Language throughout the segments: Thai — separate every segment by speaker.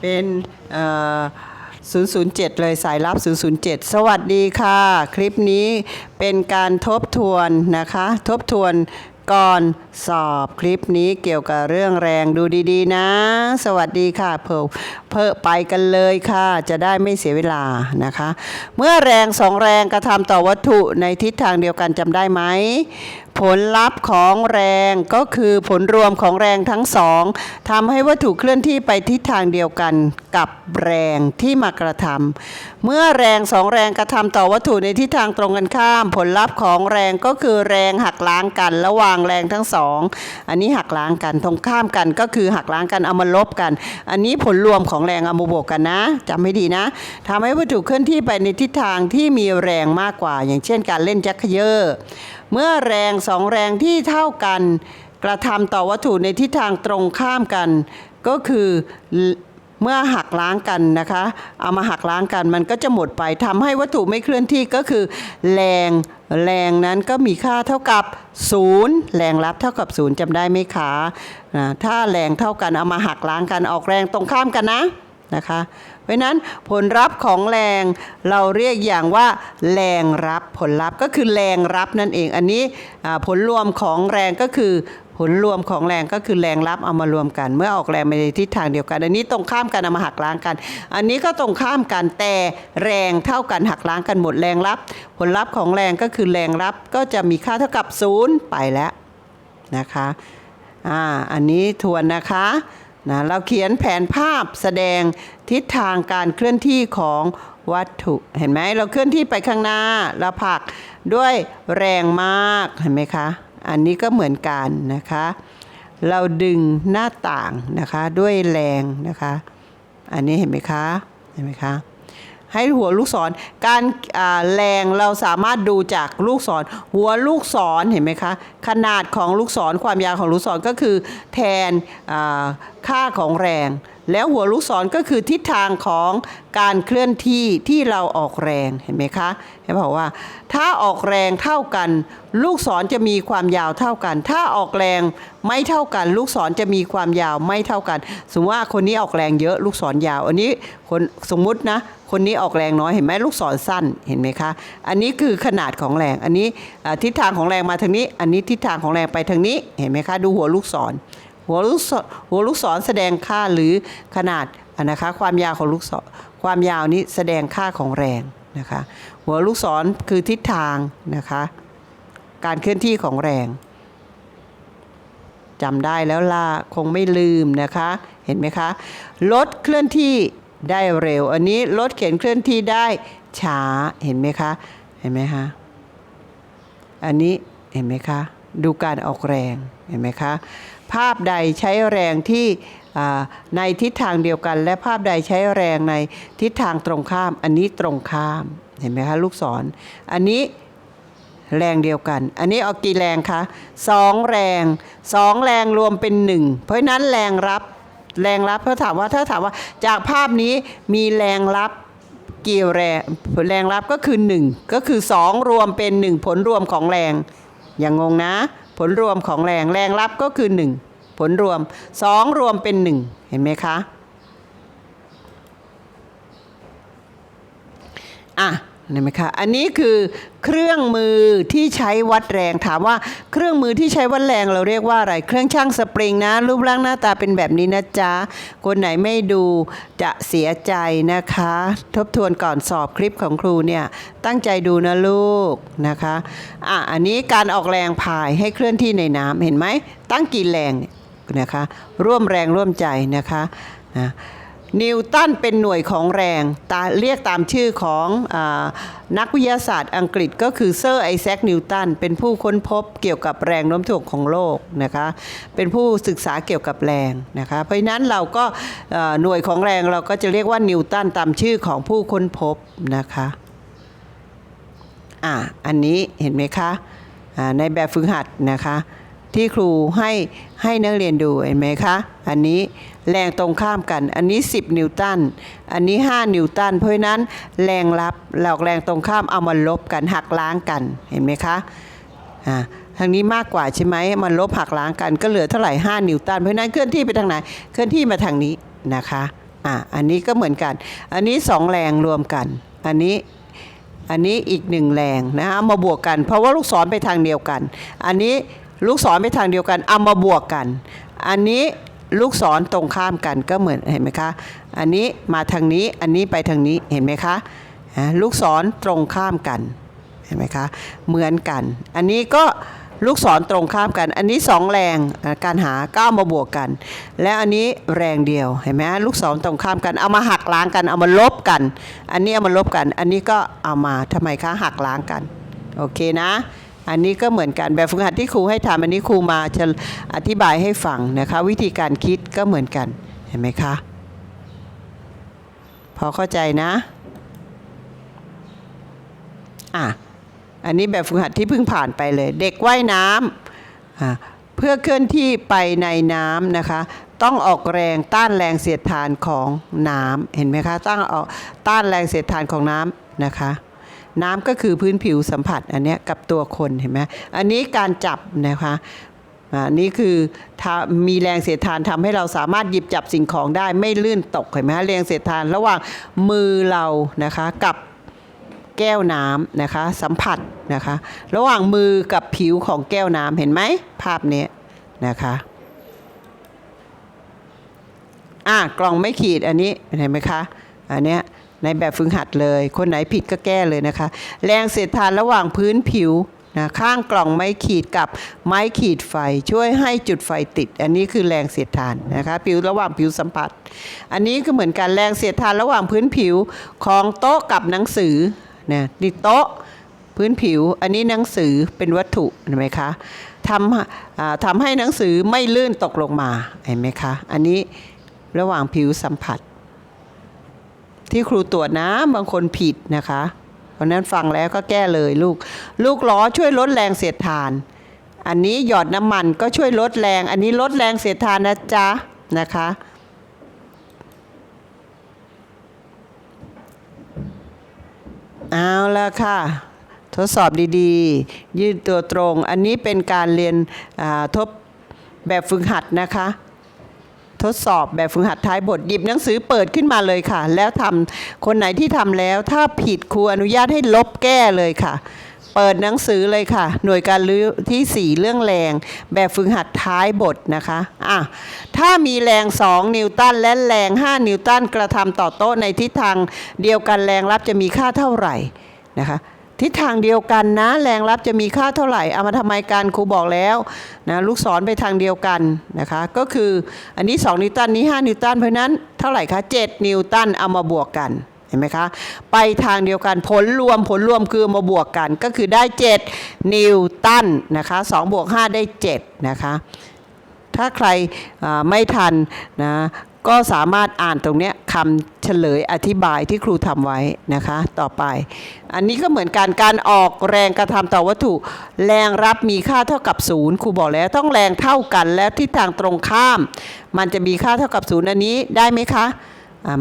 Speaker 1: เป็น 007 เลยสายลับ 007 สวัสดีค่ะ คลิปนี้เป็นการทบทวนนะคะ ทบทวนก่อนสอบคลิปนี้เกี่ยวกับเรื่องแรงดูดีๆนะ สวัสดีค่ะเพอเพอไปกันเลยค่ะ จะได้ไม่เสียเวลานะคะ เมื่อแรงสองแรงกระทำต่อวัตถุในทิศทางเดียวกันจำได้ไหม ผลลัพธ์ของแรงก็คือผลรวมของแรงทั้งสองทำให้วัตถุเคลื่อนที่ไปทิศทางเดียวกันกับแรงที่มากระทำเมื่อแรงสองแรงกระทำต่อวัตถุในทิศทางตรงกันข้าม ผลลัพธ์ของแรงก็คือแรงหักล้างกันระหว่างแรงทั้งสองอันนี้หักล้างกันตรงข้ามกันก็คือหักล้างกันเอามาลบกัน อันนี้ผลรวมของสองแรงเอามาบวกกันนะจำให้ดีนะทำให้วัตถุเคลื่อนที่ไปในทิศทางที่มีแรงมากกว่า อย่างเช่นการเล่นแจ็คเยอเมื่อแรงสองแรงที่เท่ากัน กระทำต่อวัตถุในทิศทางตรงข้ามกัน ก็คือ เมื่อหักล้างกันนะคะ เอามาหักล้างกันมันก็จะหมดไปทำให้วัตถุไม่เคลื่อนที่ก็คือ แรงแรงนั้นก็มีค่าเท่ากับ 0 แรงรับเท่ากับ 0จำได้ไหมคะอ่าถ้าแรงเท่ากันเอามาหักล้างกันออกแรงตรงข้ามกันนะนะคะเพราะนั้นผลลัพธ์ของแรงเราเรียกอย่างว่า แรงรับผลลัพธ์ก็คือแรงรับนั่นเองอันนี้ผลรวมของแรงก็คือ ผลรวมของแรงก็คือแรงรับเอามารวมกัน เมื่อออกแรงไปในทิศทางเดียวกัน อันนี้ตรงข้ามกันเอามาหักล้างกัน อันนี้ก็ตรงข้ามกันแต่แรงเท่ากันหักล้างกันหมดแรงรับ ผลลัพธ์ของแรงก็คือแรงรับก็จะมีค่าเท่ากับศูนย์ไปแล้วนะคะอ่าอันนี้ทวนนะคะนะเราเขียนแผนภาพแสดงทิศทางการเคลื่อนที่ของวัตถุเห็นไหมเราเคลื่อนที่ไปข้างหน้าเราผลักด้วยแรงมากเห็นไหมคะ อันนี้ก็เหมือนกันนะคะ เราดึงหน้าต่างนะคะด้วยแรงนะคะ อันนี้เห็นไหมคะ เห็นไหมคะ ให้หัวลูกศร การแรงเราสามารถดูจากลูกศร หัวลูกศรเห็นไหมคะ ขนาดของลูกศรความยาวของลูกศรก็คือแทนค่าของแรง แล้วหัวลูกศรก็คือทิศทางของการเคลื่อนที่ที่เราออกแรงเห็นไหมคะเห็นบอกว่า ถ้าออกแรงเท่ากัน ลูกศรจะมีความยาวเท่ากัน ถ้าออกแรงไม่เท่ากัน ลูกศรจะมีความยาวไม่เท่ากัน สมมติว่าคนนี้ออกแรงเยอะลูกศรยาว อันนี้คนสมมุตินะคนนี้ออกแรงน้อยเห็นไหมลูกศรสั้นเห็นไหมคะ อันนี้คือขนาดของแรง อันนี้ทิศทางของแรงมาทางนี้ อันนี้ทิศทางของแรงไปทางนี้เห็นไหมคะ ดูหัวลูกศร หัวลูกศรหัวลูกศรแสดงค่าหรือขนาดนะคะความยาวของลูกศรความยาวนี้แสดงค่าของแรงนะคะหัวลูกศรคือทิศทางนะคะการเคลื่อนที่ของแรงจำได้แล้วล่ะคงไม่ลืมนะคะเห็นไหมคะรถเคลื่อนที่ได้เร็ว อันนี้รถเข็นเคลื่อนที่ได้ช้าเห็นไหมคะเห็นไหมคะอันนี้เห็นไหมคะดูการออกแรงเห็นไหมคะ ภาพใดใช้แรงที่ในทิศทางเดียวกัน และภาพใดใช้แรงในทิศทางตรงข้าม อันนี้ตรงข้ามเห็นไหมคะลูกศรอันนี้แรงเดียวกัน อันนี้เอากี่แรงคะสองแรงสองแรงรวมเป็นหนึ่งเพราะนั้นแรงรับแรงรับเขาถามว่าถ้าถามว่าจากภาพนี้มีแรงรับกี่แรงแรงรับก็คือหนึ่งก็คือสองรวมเป็นหนึ่งผลรวมของแรงอย่างงงนะ ผลรวมของแรงแรงรับก็คือหนึ่งผลรวมสองรวมเป็นหนึ่งเห็นไหมคะอะ เห็นไหมคะ อันนี้คือเครื่องมือที่ใช้วัดแรง ถามว่าเครื่องมือที่ใช้วัดแรงเราเรียกว่าอะไร เครื่องช่างสปริงนะ รูปร่างหน้าตาเป็นแบบนี้นะจ๊ะ คนไหนไม่ดูจะเสียใจนะคะ ทบทวนก่อนสอบคลิปของครูเนี่ย ตั้งใจดูนะลูกนะคะ อะ อันนี้การออกแรงพายให้เคลื่อนที่ในน้ำเห็นไหม ตั้งกี่แรงเนี่ยนะคะ ร่วมแรงร่วมใจนะคะนะ นิวตันเป็นหน่วยของแรงตาเรียกตามชื่อของอนักวิทยาศาสตร์อังกฤษก็คือเซอร์ไอแซคนิวตันเป็นผู้ค้นพบเกี่ยวกับแรงโน้มถ่วงของโลกนะคะเป็นผู้ศึกษาเกี่ยวกับแรงนะคะเพราะฉะนั้นเราก็หน่วยของแรงเราก็จะเรียกว่านิวตันตามชื่อของผู้ค้นพบนะคะอะอันนี้เห็นไหมคะในแบบฝึกหัดนะคะที่ครูให้ให้นักเรียนดูเห็นไหมคะอันนี้ แรงตรงข้ามกัน อันนี้ 10 นิวตัน อันนี้ 5 นิวตัน เพราะฉะนั้นแรงรับหลอกแรงตรงข้ามเอามาลบกันหักล้างกัน เห็นไหมคะ อ่าทางนี้มากกว่าใช่ไหมมันลบหักล้างกันก็เหลือเท่าไหร่ 5 นิวตัน เพราะนั้นเคลื่อนที่ไปทางไหน เคลื่อนที่มาทางนี้นะคะ อ่า อันนี้ก็เหมือนกัน อันนี้ 2 แรงรวมกัน อันนี้อันนี้อีกหนึ่งแรงนะฮะามาบวกกัน เพราะว่าลูกศรไปทางเดียวกัน อันนี้ลูกศรไปทางเดียวกันเอามาบวกกัน อันนี้ ลูกศรตรงข้ามกันก็เหมือนเห็นไหมคะ อันนี้มาทางนี้อันนี้ไปทางนี้เห็นไหมคะลูกศรตรงข้ามกันเห็นไหมคะเหมือนกัน อันนี้ก็ลูกศรตรงข้ามกัน อันนี้สองแรงการหาก็เอามาบวกกัน และอันนี้แรงเดียวเห็นไหมลูกศรตรงข้ามกันเอามาหักล้างกัน เอามาลบกัน อันนี้เอามาลบกัน อันนี้ก็เอามาทำไมคะหักล้างกันโอเคนะ อันนี้ก็เหมือนกันแบบฝึกหัดที่ครูให้ทำอันนี้ครูมาจะอธิบายให้ฟังนะคะ วิธีการคิดก็เหมือนกันเห็นไหมคะ พอเข้าใจนะอะอันนี้แบบฝึกหัดที่เพิ่งผ่านไปเลย เด็กว่ายน้ำอะเพื่อเคลื่อนที่ไปในน้ำนะคะ ต้องออกแรงต้านแรงเสียดทานของน้ำเห็นไหมคะต้องออกต้านแรงเสียดทานของน้ำนะคะ น้ำก็คือพื้นผิวสัมผัสอันนี้กับตัวคนเห็นไหมอันนี้การจับนะคะอันนี้คือมีแรงเสียดทานทำให้เราสามารถหยิบจับสิ่งของได้ไม่ลื่นตกเห็นไหมแรงเสียดทานระหว่างมือเรานะคะกับแก้วน้ำนะคะสัมผัสนะคะระหว่างมือกับผิวของแก้วน้ำเห็นไหมภาพนี้นะคะอะกล่องไม่ขีดอันนี้เห็นไหมคะอันเนี้ย ในแบบฝึกหัดเลย คนไหนผิดก็แก้เลยนะคะ แรงเสียดทานระหว่างพื้นผิวนะข้างกล่องไม้ขีดกับไม้ขีดไฟ ช่วยให้จุดไฟติด อันนี้คือแรงเสียดทานนะคะผิวระหว่างผิวสัมผัส อันนี้ก็เหมือนกันแรงเสียดทานระหว่างพื้นผิวของโต๊ะกับหนังสือเนี่ยนี่โต๊ะพื้นผิว อันนี้หนังสือเป็นวัตถุเห็นไหมคะทำทำให้หนังสือไม่ลื่นตกลงมาเห็นไหมคะ อันนี้ระหว่างผิวสัมผัส ที่ครูตรวจนะบางคนผิดนะคะเพราะนั้นฟังแล้วก็แก้เลยลูก ลูกล้อช่วยลดแรงเสียดทาน อันนี้หยอดน้ำมันก็ช่วยลดแรง อันนี้ลดแรงเสียดทานนะจ๊ะนะคะเอาละค่ะ ทดสอบดีๆ ยืดตัวตรง อันนี้เป็นการเรียนทบแบบฝึกหัดนะคะ ทดสอบแบบฝึกหัดท้ายบทหยิบหนังสือเปิดขึ้นมาเลยค่ะ แล้วทำคนไหนที่ทำแล้ว ถ้าผิดครูอนุญาตให้ลบแก้เลยค่ะ เปิดหนังสือเลยค่ะ หน่วยการรื้อที่ 4 เรื่องแรง แบบฝึกหัดท้ายบทนะคะอะถ้ามีแรง 2 นิวตันและแรง 5 นิวตันกระทำต่อโต๊ะในทิศทางเดียวกันแรงรับจะมีค่าเท่าไหร่นะคะ ทิศทางเดียวกันนะ แรงรับจะมีค่าเท่าไหร่เอามาทำไมกันครูบอกแล้วนะลูกศรไปทางเดียวกันนะคะก็คืออันนี้ 2 นิวตันนี้ 5 นิวตันเพราะนั้นเท่าไหร่คะ 7 นิวตันเอามาบวกกันเห็นไหมคะ ไปทางเดียวกันผลรวมผลรวมคือมาบวกกันก็คือได้ 7 นิวตันนะคะ2บวก5ได้ 7 นะคะถ้าใครไม่ทันนะ ก็สามารถอ่านตรงเนี้ยคำเฉลยอธิบายที่ครูทำไว้นะคะ ต่อไป อันนี้ก็เหมือนการการออกแรงกระทำต่อวัตถุ แรงรับมีค่าเท่ากับศูนย์ครูบอกแล้วต้องแรงเท่ากันและทิศทางตรงข้าม มันจะมีค่าเท่ากับศูนย์อันนี้ได้ไหมคะ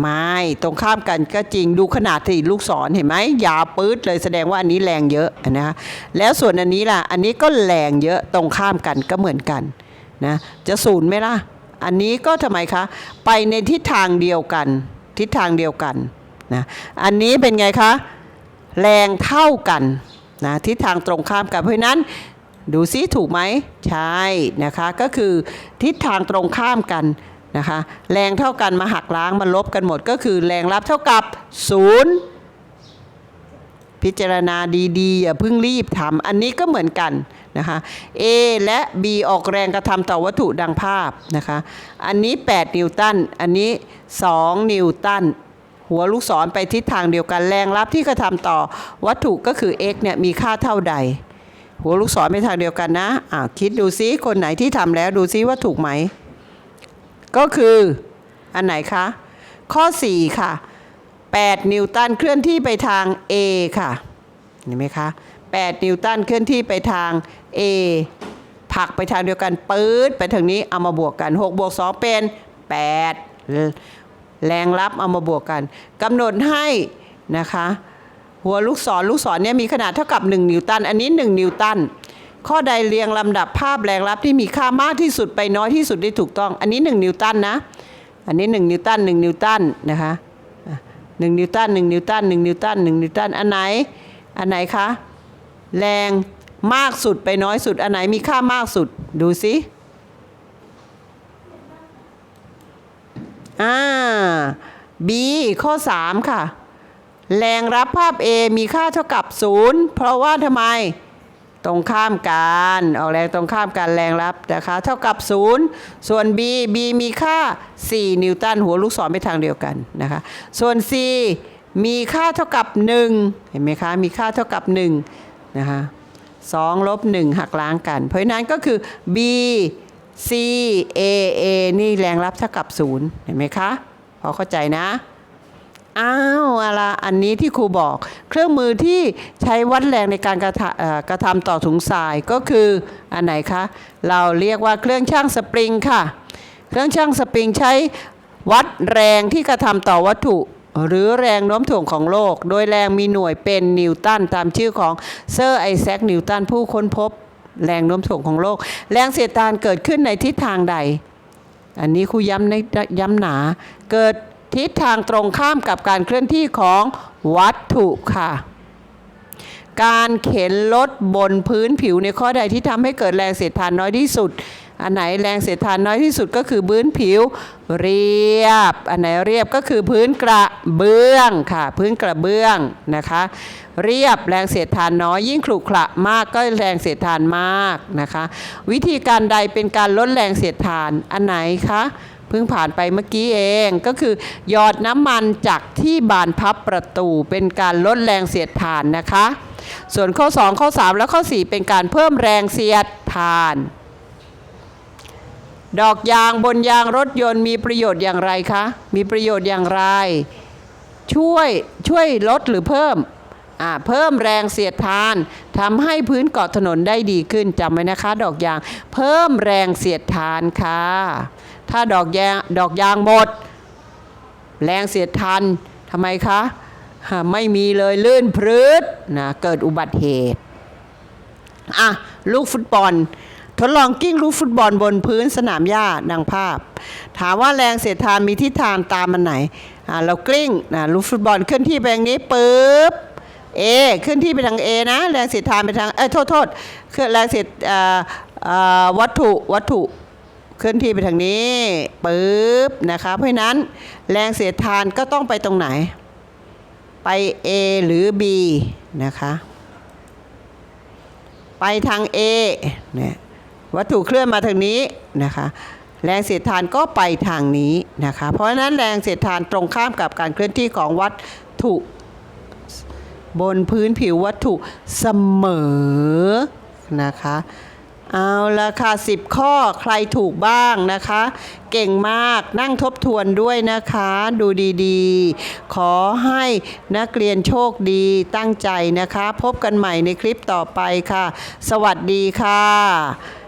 Speaker 1: ไม่ตรงข้ามกันก็จริงดูขนาดที่ลูกศรเห็นไหมยาวปื๊ดเลยแสดงว่าอันนี้แรงเยอะนะคะแล้วส่วนอันนี้ล่ะ อันนี้ก็แรงเยอะตรงข้ามกันก็เหมือนกันนะจะศูนย์ไหมล่ะ อันนี้ก็ทำไมคะ ไปในทิศทางเดียวกัน ทิศทางเดียวกันนะอันนี้เป็นไงคะ แรงเท่ากันนะทิศทางตรงข้ามกันเพราะนั้นดูซิถูกไหมใช่นะคะก็คือทิศทางตรงข้ามกันนะคะแรงเท่ากันมาหักล้างมาลบกันหมด ก็คือแรงรับเท่ากับศูนย์พิจารณาดีๆอย่าเพิ่งรีบทำอันนี้ก็เหมือนกัน นะคะ A และ B ออกแรงกระทำต่อวัตถุดังภาพนะคะ อันนี้ 8 นิวตัน อันนี้ 2 นิวตัน หัวลูกศรไปทิศทางเดียวกันแรงรับที่กระทำต่อวัตถุก็คือ x เนี่ยมีค่าเท่าใด หัวลูกศรไปทางเดียวกันนะอ่าคิดดูซิคนไหนที่ทำแล้วดูซิว่าถูกไหม ก็คืออันไหนคะ ข้อ 4 ค่ะ 8 นิวตันเคลื่อนที่ไปทาง A ค่ะ เห็นไหมคะ 8 นิวตันเคลื่อนที่ไปทาง A ผลักไปทางเดียวกันปื๊ดไปทางนี้เอามาบวกกัน6บวก2เป็น 8 แรงรับเอามาบวกกันกำหนดให้นะคะหัวลูกศรลูกศรเนี่ยมีขนาดเท่ากับ 1 นิวตัน อันนี้ 1 นิวตัน ข้อใดเรียงลำดับภาพแรงรับที่มีค่ามากที่สุดไปน้อยที่สุดได้ถูกต้อง อันนี้ 1 นิวตันนะ อันนี้ 1 นิวตัน 1 นิวตันนะคะอะหนึ่งนิวตัน1นิวตัน1นิวตัน1นิวตัน อันไหน อันไหนคะ แรงมากสุดไปน้อยสุด อันไหนมีค่ามากสุด ดูสิอ่า B ข้อ 3 ค่ะ แรงรับภาพ A มีค่าเท่ากับ 0 เพราะว่าทำไม ตรงข้ามกัน ออกแรงตรงข้ามกันแรงรับนะคะ เท่ากับ 0 ส่วน B B มีค่า 4 นิวตัน หัวลูกศรไปทางเดียวกันนะคะ ส่วน C มีค่าเท่ากับ 1 เห็นไหมคะ มีค่าเท่ากับ 1 นะคะ2ลบ1หักล้างกัน เพราะนั้นก็คือ B C A A นี่แรงรับเท่ากับ0เห็นไหมคะ พอเข้าใจนะอ้าวอะไรอันนี้ที่ครูบอก เครื่องมือที่ใช้วัดแรงในการกระทกระทำต่อถุงทรายก็คืออันไหนคะ เราเรียกว่าเครื่องช่างสปริงค่ะ เครื่องช่างสปริงใช้วัดแรงที่กระทำต่อวัตถุ หรือแรงโน้มถ่วงของโลก โดยแรงมีหน่วยเป็นนิวตันตามชื่อของเซอร์ไอแซคนิวตันผู้ค้นพบแรงโน้มถ่วงของโลก แรงเสียดทานเกิดขึ้นในทิศทางใด อันนี้ครูย้ำในย้ำหนา เกิดทิศทางตรงข้ามกับการเคลื่อนที่ของวัตถุค่ะ การเข็นรถบนพื้นผิวในข้อใดที่ทำให้เกิดแรงเสียดทานน้อยที่สุด อันไหนแรงเสียดทานน้อยที่สุดก็คือพื้นผิวเรียบ อันไหนเรียบก็คือพื้นกระเบื้องค่ะ พื้นกระเบื้องนะคะ เรียบแรงเสียดทานน้อยยิ่งขรุขระมากก็แรงเสียดทานมากนะคะ วิธีการใดเป็นการลดแรงเสียดทานอันไหนคะเพิ่งผ่านไปเมื่อกี้เองก็คือหยอดน้ำมันจากที่บานพับประตูเป็นการลดแรงเสียดทานนะคะ ส่วนข้อ 2 ข้อ 3 และข้อ 4 เป็นการเพิ่มแรงเสียดทาน ดอกยางบนยางรถยนต์มีประโยชน์อย่างไรคะ มีประโยชน์อย่างไร ช่วยช่วยลดหรือเพิ่มอ่าเพิ่มแรงเสียดทานทำให้พื้นเกาะถนนได้ดีขึ้นจำไว้นะคะ ดอกยาง เพิ่มแรงเสียดทานค่ะ ถ้าดอกยางดอกยางหมด แรงเสียดทานทำไมคะฮะไม่มีเลยลื่นพรืดนะเกิดอุบัติเหตุอะลูกฟุตบอล ทดลองกิ้งลูกฟุตบอลบนพื้นสนามหญ้าดังภาพ ถามว่าแรงเสียดทานมีทิศทางตามมันไหนอะเรากลิ้งนะลูกฟุตบอลเคลื่อนที่ไปอย่างนี้ปุ๊บเคลื่อนที่ไปทาง A นะแรงเสียดทานไปทางเอ้ยโทษโทษเคลื่อนแรงเสียดอ่อเอ่อวัตถุวัตถุเคลื่อนที่ไปทางนี้ปุ๊บนะคะเพราะฉะนั้นแรงเสียดทานก็ต้องไปตรงไหน ไป A หรือ B นะคะ ไปทาง A เนี่ย วัตถุเคลื่อนมาทางนี้นะคะแรงเสียดทานก็ไปทางนี้นะคะเพราะฉะนั้นแรงเสียดทานตรงข้ามกับการเคลื่อนที่ของวัตถุบนพื้นผิววัตถุเสมอนะคะเอาละค่ะ 10 ข้อใครถูกบ้างนะคะ เก่งมากนั่งทบทวนด้วยนะคะ ดูดีๆ ขอให้นักเรียนโชคดีตั้งใจนะคะ พบกันใหม่ในคลิปต่อไปค่ะ สวัสดีค่ะ